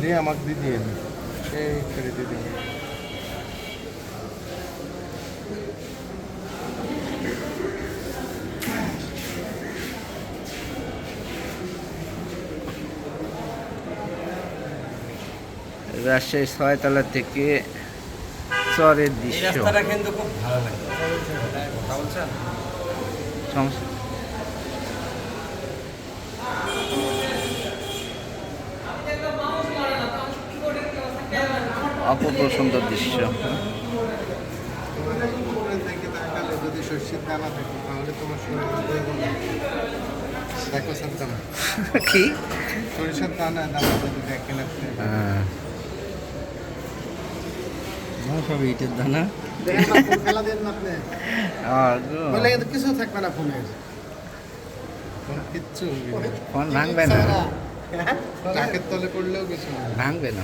নিয়ে আমাকে দিয়ে দিয়ে এই করে দিয়ে দিন রাজশাহী ছয়তলা থেকে চরের দৃশ্য। রাস্তাটা কিন্তু খুব ভালো লাগে। কথা বলছেন? সমস্যা? শরীর দেখো সাদ্দাম কি? সরিষার দানা দানা যদি দেখেন আপনি হ্যাঁ। সব ইটের দানা। আপনি বলে কিছু থাকবে না। ফোন কিচ্ছু। ফোন ভাঙবে না নাকের তলে পড়লেও কিছু। ভাঙবে না।